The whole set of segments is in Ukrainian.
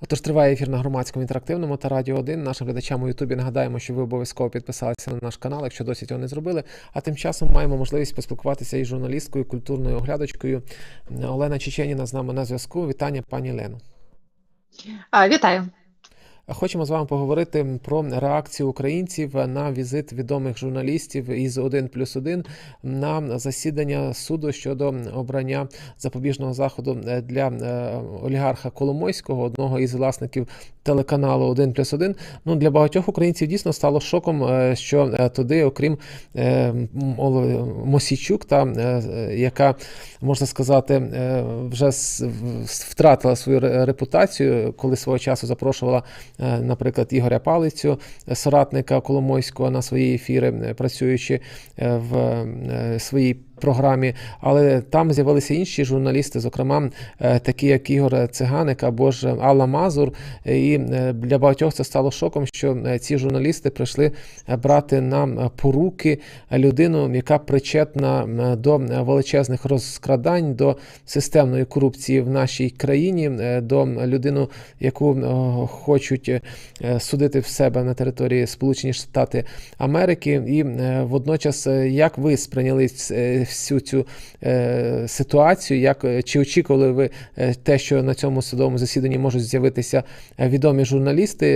Отож, триває ефір на громадському інтерактивному та радіо 1. Нашим глядачам у Ютубі нагадаємо, що ви обов'язково підписалися на наш канал, якщо досі цього не зробили. А тим часом маємо можливість поспілкуватися із журналісткою, культурною оглядачкою Олена Чеченіна з нами на зв'язку. Вітання, пані Лену. Вітаю. Хочемо з вами поговорити про реакцію українців на візит відомих журналістів із 1 плюс 1 на засідання суду щодо обрання запобіжного заходу для е, олігарха Коломойського, одного із власників телеканалу 1 плюс 1. Ну для багатьох українців дійсно стало шоком, е, що е, туди, окрім Мосійчук, та яка можна сказати, вже втратила свою репутацію, коли свого часу запрошувала. Наприклад, Ігоря Палицю, соратника Коломойського на свої ефіри, працюючи в своїй програмі, але там з'явилися інші журналісти, зокрема такі, як Ігор Циганик або ж Алла Мазур. І для багатьох це стало шоком, що ці журналісти прийшли брати на поруки людину, яка причетна до величезних розкрадань, до системної корупції в нашій країні, до людину, яку хочуть судити в себе на території Сполучені Штати Америки, і водночас, як ви сприйняли всю цю е, ситуацію. Як чи очікували ви те, що на цьому судовому засіданні можуть з'явитися відомі журналісти?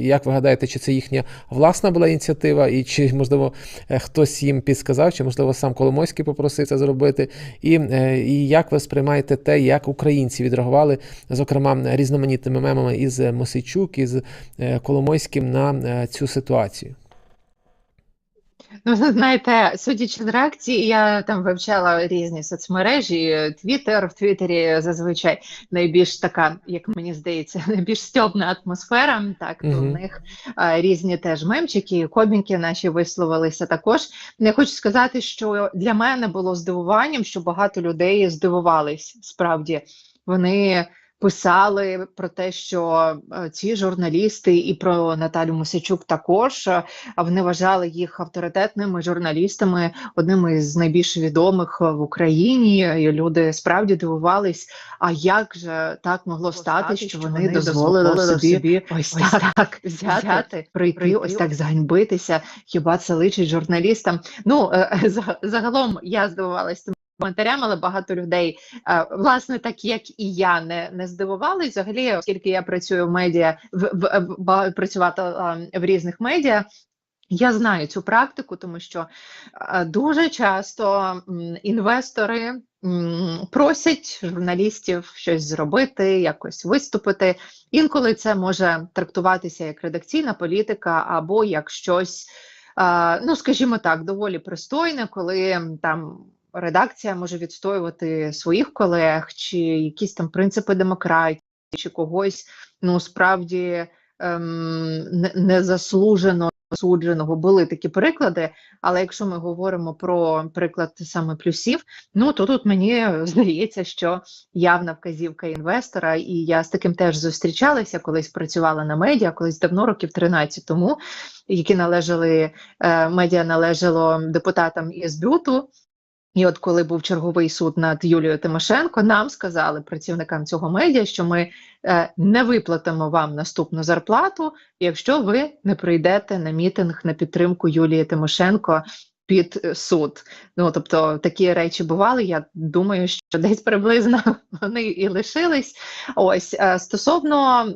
Як ви гадаєте, чи це їхня власна була ініціатива, і чи можливо хтось їм підсказав, чи можливо сам Коломойський попросив це зробити? І, і як ви сприймаєте те, як українці відреагували, зокрема різноманітними мемами із Мосейчук, із Коломойським на цю ситуацію? Ну, знаєте, судячи з реакції, я там вивчала різні соцмережі, Твіттер, в Твіттері зазвичай найбільш така, як мені здається, найбільш стьобна атмосфера. Так, у них а, різні теж мемчики, коміки наші висловилися також. Я хочу сказати, що для мене було здивуванням, що багато людей здивувались справді. Вони писали про те, що ці журналісти і про Наталю Мусячук також вони вважали їх авторитетними журналістами, одними з найбільш відомих в Україні. І Люди справді дивувались. А як же так могло стати, що вони, вони дозволили, дозволили собі, собі ось, ось так, так взяти, взяти прийти, прийти, ось так зганьбитися? Хіба це личить журналістам? Ну загалом я здивувалася коментарям, але багато людей, власне, так як і я, не не здивувались. Взагалі, оскільки я працюю в медіа, в, в, в працювати в різних медіа. Я знаю цю практику, тому що дуже часто інвестори просять журналістів щось зробити, якось виступити. Інколи це може трактуватися як редакційна політика або як щось, ну скажімо так, доволі пристойне, коли там редакція може відстоювати своїх колег, чи якісь там принципи демократії, чи когось ну справді ем, незаслужено судженого. Були такі приклади. Але якщо ми говоримо про приклад саме плюсів, ну то тут мені здається, що явна вказівка інвестора, і я з таким теж зустрічалася, колись працювала на медіа, колись давно, років 13 тому, які належали е, медіа належало депутатам із бюту. І от коли був черговий суд над Юлією Тимошенко, нам сказали працівникам цього медіа, що ми е, не виплатимо вам наступну зарплату, якщо ви не прийдете на мітинг на підтримку Юлії Тимошенко під е, суд. Ну тобто такі речі бували. Я думаю, що десь приблизно вони і лишились. Ось е, стосовно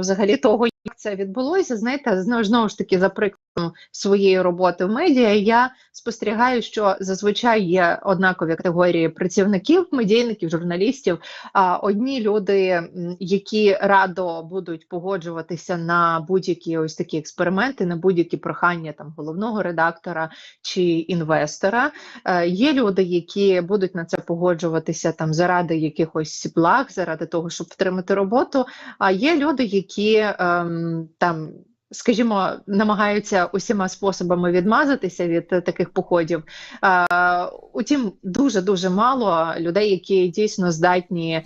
взагалі того, як це відбулося, знаєте, знову ж таки за прикладом своєї роботи в медіа, я спостерігаю, що зазвичай є однакові категорії працівників, медійників, журналістів. А одні люди, які радо будуть погоджуватися на будь-які ось такі експерименти, на будь-які прохання там головного редактора чи інвестора. Е, є люди, які будуть на це погоджуватися там заради якихось благ, заради того, щоб втримати роботу. А є люди, які ем, там скажімо, намагаються усіма способами відмазатися від таких походів. Утім, дуже дуже мало людей, які дійсно здатні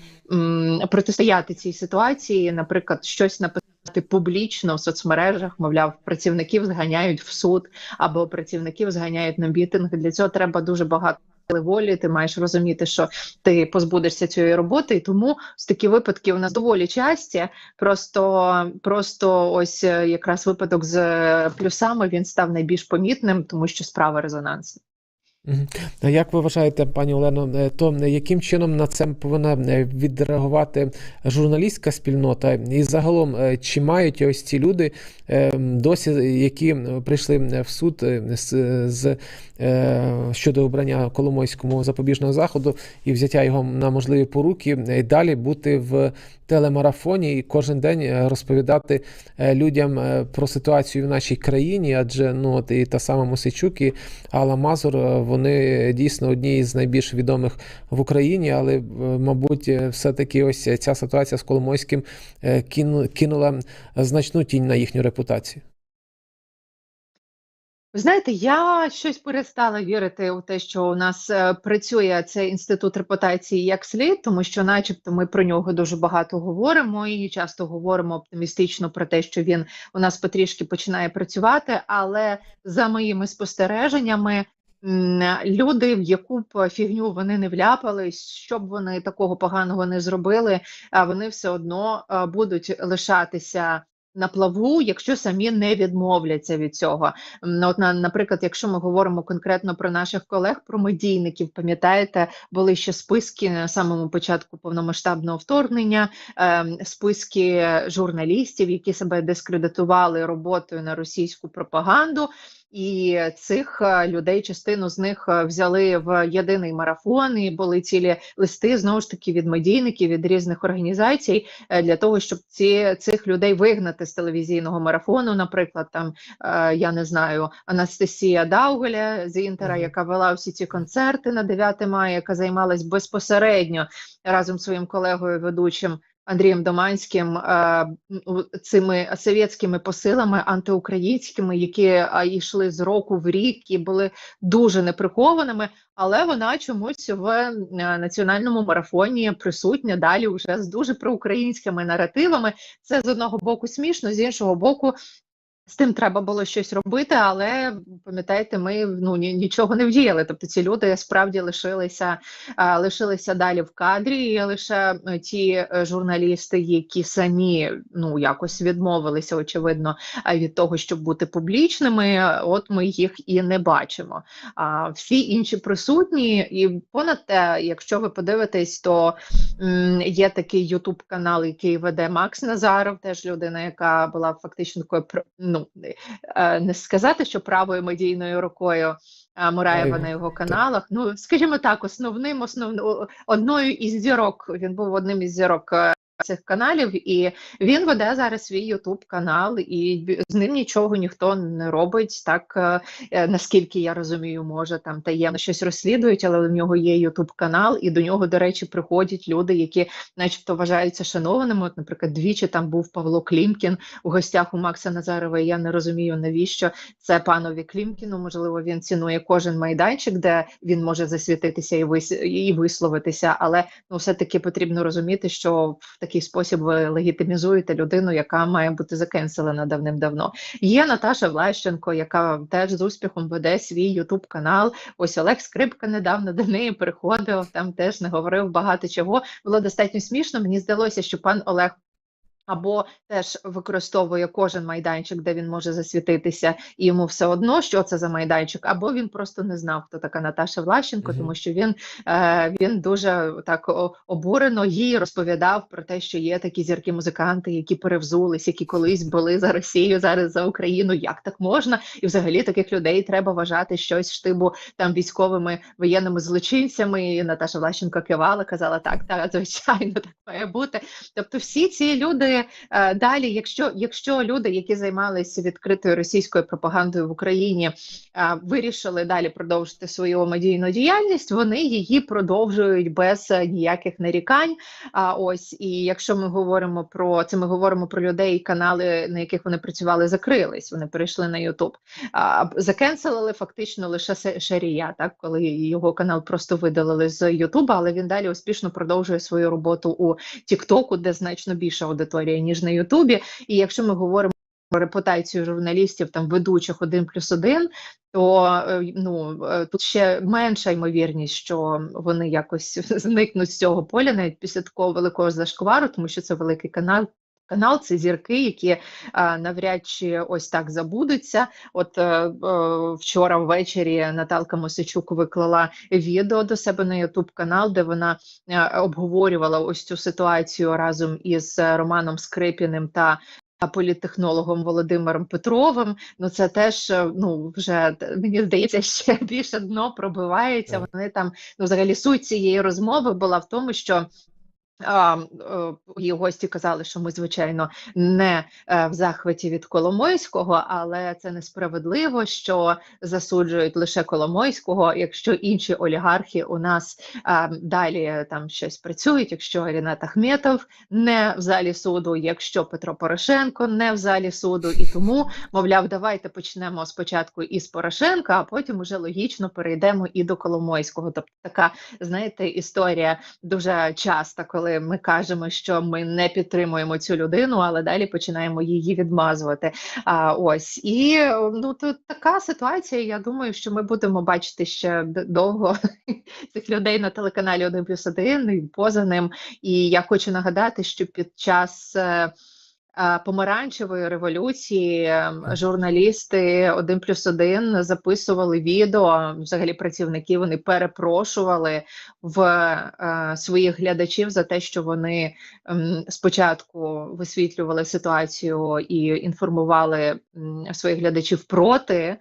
протистояти цій ситуації, наприклад, щось написати публічно в соцмережах, мовляв, працівників зганяють в суд або працівників зганяють на бітинг. Для цього треба дуже багато волі, ти маєш розуміти, що ти позбудешся цієї роботи, і тому з такі випадки у нас доволі часті. Просто просто ось е, якраз випадок з е, плюсами він став найбільш помітним, тому що справа резонансна. А Як ви вважаєте, пані Олено, е, то яким чином на це повинна е, відреагувати журналістська спільнота? І загалом, е, чи мають ось ці люди досі, які прийшли в суд з, з щодо обрання Коломойському запобіжного заходу і взяття його на можливі поруки, е, далі бути в телемарафоні і кожен день розповідати людям про ситуацію в нашій країні, адже ну от і та сама Мосичук, і Алла Мазур, е, вони дійсно одні з найбільш відомих в Україні, але, е, мабуть, е, все-таки ось ця ситуація з Коломойським е, кинула значну тінь на їхню репутацію. Ви знаєте, я щось перестала вірити у те, що у нас працює цей інститут репутації як слід, тому що, начебто, ми про нього дуже багато говоримо і часто говоримо оптимістично про те, що він у нас потрішки починає працювати. Але за моїми спостереженнями, люди, в яку б фігню вони не вляпались, що б вони такого поганого не зробили, вони все одно е, будуть лишатися. На плаву, якщо самі не відмовляться від цього. От, наприклад, якщо ми говоримо конкретно про наших колег, про медійників, пам'ятаєте, були ще списки на самому початку повномасштабного вторгнення, ем, списки журналістів, які себе дискредитували роботою на російську пропаганду. І цих е, людей, частину з них е, взяли в єдиний марафон, і були цілі листи знову ж таки від медійників, від різних організацій е, для того, щоб ці цих людей вигнати з телевізійного марафону. Наприклад, там я не знаю Анастасія Даугеля з Інтера, яка вела всі ці концерти на 9 мая, яка займалась безпосередньо разом з своїм колегою ведучим. Андрієм Доманським е, цими совєтськими посилами антиукраїнськими, які йшли з року в рік і були дуже неприхованими, але вона чомусь в е, національному марафоні присутня далі вже з дуже проукраїнськими наративами. Це з одного боку смішно, з іншого боку. З тим треба було щось робити, але пам'ятаєте, ми ну ні, нічого не вдіяли. Тобто ці люди справді лишилися, лишилися далі в кадрі. І лише е, ті е, журналісти, які самі ну якось відмовилися, очевидно, від того, щоб бути публічними. От ми їх і не бачимо. А всі інші присутні, і понад те, якщо ви подивитесь, то є такий Ютуб канал, який веде Макс Назаров, теж людина, яка була фактично такою пр- ну е, не сказати, що правою медійною рукою. а, Мураєва на його каналах. Ну, скажімо так, основним, основною одною із зірок. Він був одним із зірок е, цих каналів, і він веде зараз свій Ютуб канал, і з ним нічого ніхто не робить. Так е, е, наскільки я розумію, може там таємно щось розслідують, але в нього є Ютуб канал, і до нього, до речі, приходять люди, які, начебто, вважаються шанованими. От, наприклад, двічі там був Павло Клімкін у гостях у Макса Назарова. і Я не розумію, навіщо це панові Клімкіну. Можливо, він цінує кожен майданчик, де він може засвітитися і вис... і висловитися. Але ну, все-таки потрібно розуміти, що в такий спосіб ви легітимізуєте людину, яка має бути закенселена давним-давно. Є Наташа Влащенко, яка теж з успіхом веде свій Ютуб канал. Ось Олег Скрипка недавно до неї приходив, там теж не говорив багато чого. Було достатньо смішно. Мені здалося, що пан Олег. Або теж використовує кожен майданчик, де він може засвітитися, і йому все одно, що це за майданчик, або він просто не знав, хто така Наташа Влащенко, тому що він, е, він дуже так обурено їй розповідав про те, що є такі зірки-музиканти, які перевзулись, які колись були за Росію, зараз за Україну. Як так можна? І взагалі таких людей треба вважати щось штибу там військовими воєнними злочинцями. І Наташа Влащенко кивала, казала, так, так, звичайно, так має бути. Тобто, всі ці люди е, далі, якщо, якщо люди, які займалися відкритою російською пропагандою в Україні, е, вирішили далі продовжити свою медійну діяльність, вони її продовжують без е, ніяких нарікань. А ось і якщо ми говоримо про це, ми говоримо про людей, канали, на яких вони працювали, закрились. Вони перейшли на Ютуб. Закенселили фактично лише Шарія, так коли його канал просто видалили з Ютуба, але він далі успішно продовжує свою роботу у Тіктоку, де значно більша аудиторія ніж на Ютубі. І якщо ми говоримо про репутацію журналістів, там ведучих один плюс один, то е, ну е, тут ще менша ймовірність, що вони якось зникнуть з цього поля навіть після такого великого зашквару, тому що це великий канал. Канал це зірки, які а, навряд чи ось так забудуться. От е, е, вчора ввечері Наталка Мосичук виклала відео до себе на Ютуб канал, де вона е, обговорювала ось цю ситуацію разом із Романом Скрипіним та політтехнологом Володимиром Петровим. Ну це теж е, ну вже мені здається, ще більше дно пробивається. Вони там ну взагалі суть цієї розмови була в тому, що. Її гості казали, що ми, звичайно, не е, в захваті від Коломойського, але це несправедливо, що засуджують лише Коломойського, якщо інші олігархи у нас далі там щось працюють, якщо Рінат Ахметов не в залі суду, якщо Петро Порошенко не в залі суду, і тому, мовляв, давайте почнемо спочатку із Порошенка, а потім уже логічно перейдемо і до Коломойського. Тобто така, знаєте, історія дуже часто, коли ми кажемо, що ми не підтримуємо цю людину, але далі починаємо її відмазувати. А ось і ну тут така ситуація. Я думаю, що ми будемо бачити ще довго цих людей на телеканалі 1 плюс 1 і поза ним. І я хочу нагадати, що під час. Помаранчевої революції е, журналісти один плюс один записували відео. Взагалі працівники вони перепрошували в е, своїх глядачів за те, що вони ем, спочатку висвітлювали ситуацію і інформували своїх глядачів проти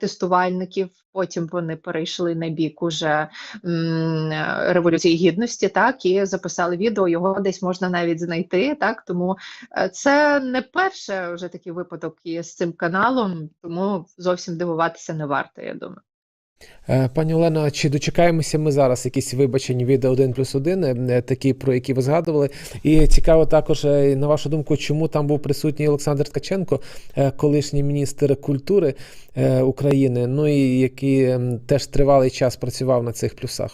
тестувальників. Потім вони перейшли на бік уже м, революції гідності, так і записали відео. Його десь можна навіть знайти. Так тому е, це не перше вже такий випадок із цим каналом, тому зовсім дивуватися не варто. Я думаю. Е, Пані Олено, чи дочекаємося ми зараз якісь вибачень від 1 плюс 1, такі, про які ви згадували? І цікаво також, е, на вашу думку, чому там був присутній Олександр Ткаченко, е, колишній міністр культури е, України, ну і який ем, теж тривалий час працював на цих плюсах?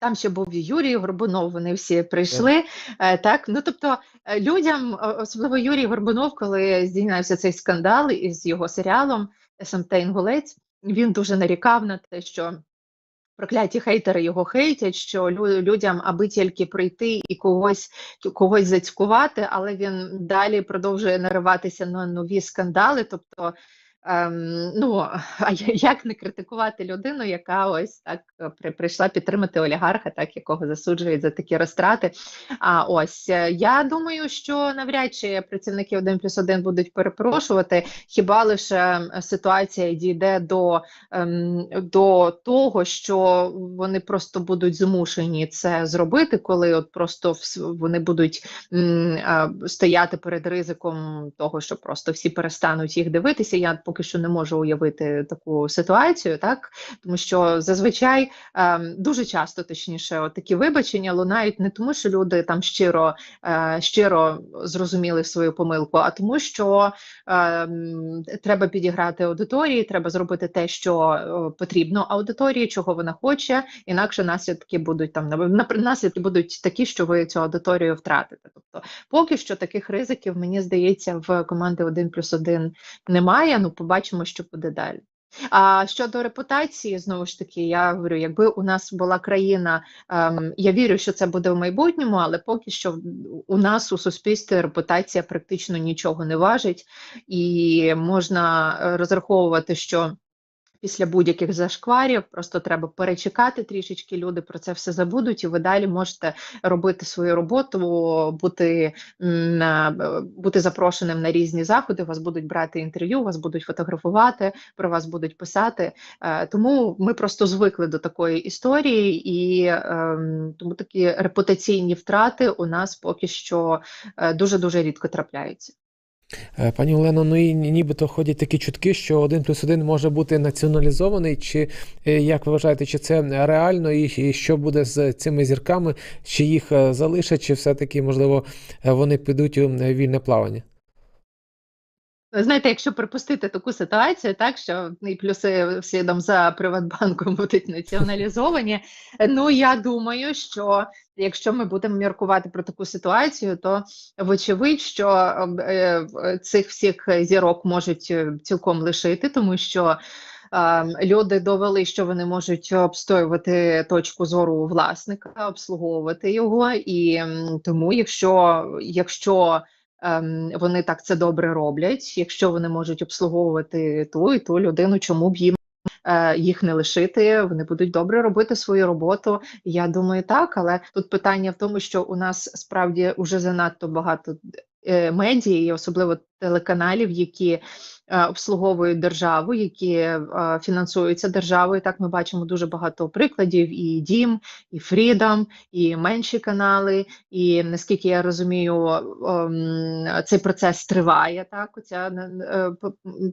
Там ще був і Юрій Горбунов, вони всі прийшли. Е, так, ну тобто е, людям, особливо Юрій Горбунов, коли здійснявся цей скандал із його серіалом СМТ Інгулець, він дуже нарікав на те, що прокляті хейтери його хейтять, що лю- людям, аби тільки прийти і когось когось зацькувати, але він далі продовжує нариватися на нові скандали. Тобто, ем, ну а як не критикувати людину, яка ось так е, при, прийшла підтримати олігарха, так якого засуджують за такі розтрати. А ось е, я думаю, що навряд чи працівники 1 плюс 1 будуть перепрошувати, хіба лише е, ситуація дійде до ем, до того, що вони просто будуть змушені це зробити, коли от просто вони будуть м, а, стояти перед ризиком того, що просто всі перестануть їх дивитися. Я поки що не можу уявити таку ситуацію, так тому що зазвичай ем, дуже часто, точніше, от такі вибачення лунають не тому, що люди там щиро, е, щиро зрозуміли свою помилку, а тому, що ем, треба підіграти аудиторії, треба зробити те, що е, потрібно аудиторії, чого вона хоче, інакше наслідки будуть там на- на- наслідки будуть такі, що ви цю аудиторію втратите. Тобто, поки що таких ризиків, мені здається, в команди 1 плюс 1 немає. Ну, побачимо, що буде далі. А щодо репутації, знову ж таки, я говорю, якби у нас була країна, ем, я вірю, що це буде в майбутньому, але поки що у нас у суспільстві репутація практично нічого не важить, і можна розраховувати, що після будь-яких зашкварів просто треба перечекати трішечки. Люди про це все забудуть, і ви далі можете робити свою роботу, бути, е, бути запрошеним на різні заходи. Вас будуть брати інтерв'ю, вас будуть фотографувати, про вас будуть писати. Е, Тому ми просто звикли до такої історії, і ем, тому такі репутаційні втрати у нас поки що дуже дуже рідко трапляються. Е, Пані Олено, ну і нібито ходять такі чутки, що 1 плюс 1 може бути націоналізований. Чи е, як ви вважаєте, чи це реально, і, що буде з цими зірками? Чи їх е, залишать, чи все-таки, можливо, вони підуть у вільне плавання? Знаєте, якщо припустити таку ситуацію, так що і плюси слідом за Приватбанком будуть націоналізовані. Ну я думаю, що якщо ми будемо міркувати про таку ситуацію, то вочевидь, що е, е, цих всіх зірок можуть е, цілком лишити, тому що. е, Люди довели, що вони можуть обстоювати точку зору власника, обслуговувати його, і тому, якщо, якщо ем, вони так це добре роблять. Якщо вони можуть обслуговувати ту і ту людину, чому б їм е, їх не лишити? Вони будуть добре робити свою роботу. Я думаю, так, але тут питання в тому, що у нас справді вже занадто багато медії, медіа, і особливо телеканалів, які е, обслуговують державу, які е, фінансуються державою. Так ми бачимо дуже багато прикладів: і Дім, і Фрідом, і менші канали. І наскільки я розумію, ем, цей процес триває. Так, оця е,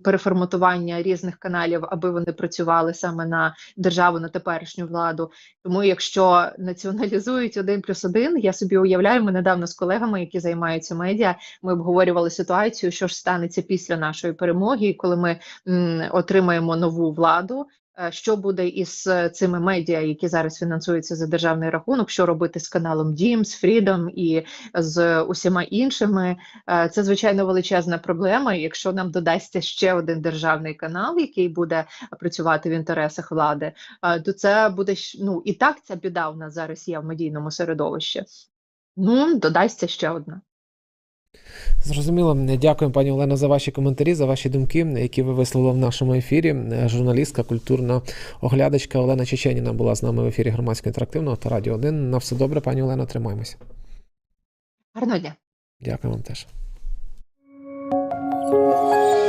переформатування різних каналів, аби вони працювали саме на державу, на теперішню владу. Тому, якщо націоналізують один плюс один, я собі уявляю, ми недавно з колегами, які займаються медіа, ми обговорювали ситуацію, що ж станеться після нашої перемоги, і коли ми отримаємо нову владу. е, Що буде із е, цими медіа, які зараз фінансуються за державний рахунок? Що робити з каналом Дім, з Фрідом і з усіма іншими? Е, Це звичайно величезна проблема. Якщо нам додасться ще один державний канал, який буде працювати в інтересах влади, е, то це буде ну і так ця біда у нас зараз є в медійному середовищі. Ну, додасться ще одна. Зрозуміло. Дякую, пані Олено, за ваші коментарі, за ваші думки, які ви висловили в нашому ефірі. Журналістка, культурна оглядачка Олена Чеченіна була з нами в ефірі громадського інтерактивного та радіо 1. На все добре, пані Олено, тримаємося. Гарного дня. Дякую вам теж.